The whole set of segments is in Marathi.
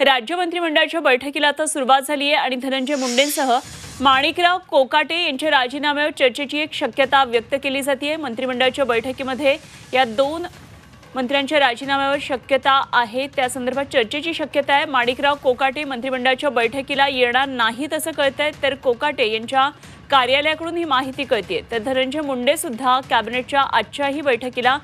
राज्य मंत्रिमंडळाच्या बैठकीला आता सुरुवात झाली आहे आणि धनंजय मुंडेंसह माणिकराव कोकाटे यांच्या राजीनाम्यावर चर्चेची एक शक्यता व्यक्त केली जाते. मंत्रिमंडळाच्या बैठकीमध्ये या दोन मंत्र्यांच्या राजीनाम्यावर शक्यता आहे. त्या संदर्भात चर्चेची शक्यता आहे. माणिकराव कोकाटे मंत्रिमंडळाच्या बैठकीला येणार नाहीत असं कळत आहे तर कोकाटे यांच्या कार्यालयाकडून ही माहिती कळते तर धनंजय मुंडे सुद्धा कॅबिनेटच्या आजच्याही बैठकीला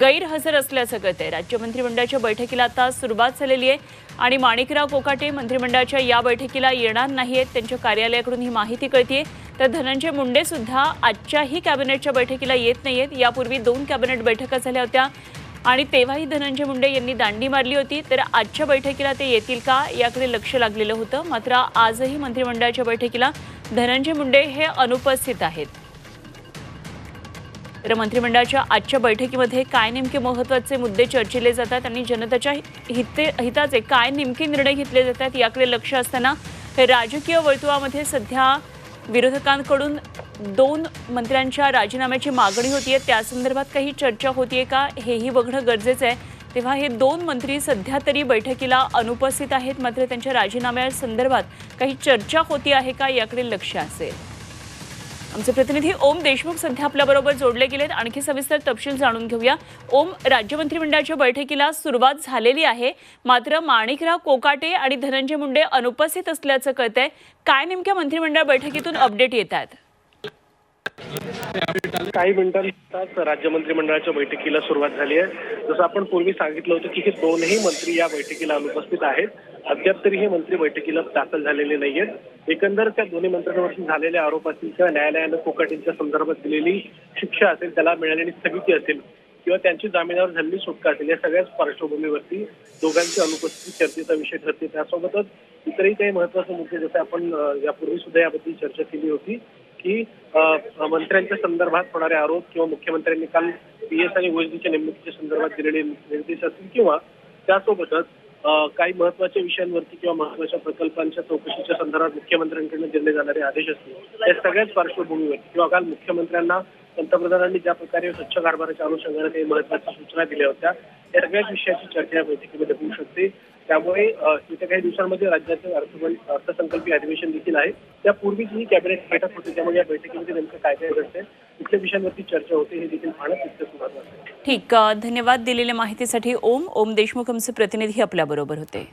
गैरहजर असल्याचं कळतंय. राज्य मंत्रिमंडळाच्या बैठकीला आता सुरुवात झालेली आहे आणि माणिकराव कोकाटे मंत्रिमंडळाच्या या बैठकीला येणार नाही आहेत त्यांच्या कार्यालयाकडून ही माहिती कळतीये. तर धनंजय मुंडे सुद्धा आजच्याही कॅबिनेटच्या बैठकीला येत नाही आहेत यापूर्वी दोन कॅबिनेट बैठका झाल्या होत्या. आणि तेव्हाही धनंजय मुंडे यांनी दांडी मारली होती. तर आजच्या बैठकीला ते येतील का? याकडे लक्ष लागलेलं होतं. मात्र आजही मंत्रिमंडळाच्या बैठकीला धनंजय मुंडे हे अनुपस्थित आहेत. तर मंत्रिमंडळाच्या आजच्या बैठकीमध्ये काय नेमके महत्त्वाचे मुद्दे चर्चिले जातात आणि जनतेच्या हिते हिताचे काय नेमके निर्णय घेतले जातात याकडे लक्ष असताना राजकीय वर्तुळामध्ये सध्या विरोधकांकडून दोन मंत्र्यांच्या राजीनाम्याची मागणी होती त्या संदर्भात काही चर्चा होतीये का? हेही बघणं गरजेचं आहे. तेव्हा हे दोन मंत्री सध्या तरी बैठकीला अनुपस्थित आहेत. मात्र त्यांच्या राजीनाम्या संदर्भात काही चर्चा होती आहे का याकडे लक्ष असेल. आमचे प्रतिनिधी ओम देशमुख सध्या आपल्याबरोबर जोडले गेलेत. आणखी सविस्तर तपशील जाणून घेऊया. ओम राज्य मंत्रिमंडळाच्या बैठकीला सुरुवात झालेली आहे. मात्र माणिकराव कोकाटे आणि धनंजय मुंडे अनुपस्थित असल्याचं कळतंय. काय नेमक्या मंत्रिमंडळ बैठकीतून अपडेट येत आहेत काही मिनिटांतच राज्य मंत्रिमंडळाच्या बैठकीला सुरुवात झाली आहे. जसं आपण पूर्वी सांगितलं होतं की हे दोनही मंत्री या बैठकीला अनुपस्थित आहेत. अद्याप तरी हे मंत्री बैठकीला दाखल झालेले नाहीयेत. एकंदर त्या दोन्ही मंत्र्यांवरती झालेल्या आरोप किंवा न्यायालयानं कोकाटींच्या संदर्भात दिलेली शिक्षा असेल त्याला मिळालेली स्थगिती असेल किंवा त्यांची जामिनावर झालेली सुटका असेल या सगळ्याच पार्श्वभूमीवरती दोघांची अनुपस्थिती चर्चेचा विषय ठरते. त्यासोबतच इतरही काही महत्त्वाचे मुद्दे जसे आपण यापूर्वी सुद्धा याबद्दल चर्चा केली होती की मंत्र्यांच्या संदर्भात होणारे आरोप किंवा मुख्यमंत्र्यांनी काल पी एस आणि ओएसडीच्या नेमणुकीच्या संदर्भात दिलेले निर्देश असतील किंवा त्यासोबतच काही महत्त्वाच्या विषयांवरती किंवा महत्त्वाच्या प्रकल्पांच्या चौकशीच्या संदर्भात मुख्यमंत्र्यांकडून दिले जाणारे आदेश असतील या सगळ्याच पार्श्वभूमीवर किंवा काल मुख्यमंत्र्यांना पंतप्रधानांनी ज्या प्रकारे स्वच्छ कारभाराच्या अनुषंगाने काही महत्त्वाच्या सूचना दिल्या होत्या या सगळ्याच विषयाची चर्चा या बैठकीमध्ये होऊ शकते. त्यामुळे येत्या काही दिवसांमध्ये राज्याचे अर्थ अर्थसंकल्पीय अधिवेशन देखील आहे. त्यापूर्वीच ही कॅबिनेट बैठक होते त्यामुळे या बैठकीमध्ये नेमकं काय काय घडते कुठल्या विषयांवरती चर्चा होते हे देखील पाहणं तितकंच महत्वाचं ठीक धन्यवाद दिलेल्या माहितीसाठी. ओम ओम देशमुख आमचे प्रतिनिधी आपल्याबरोबर होते.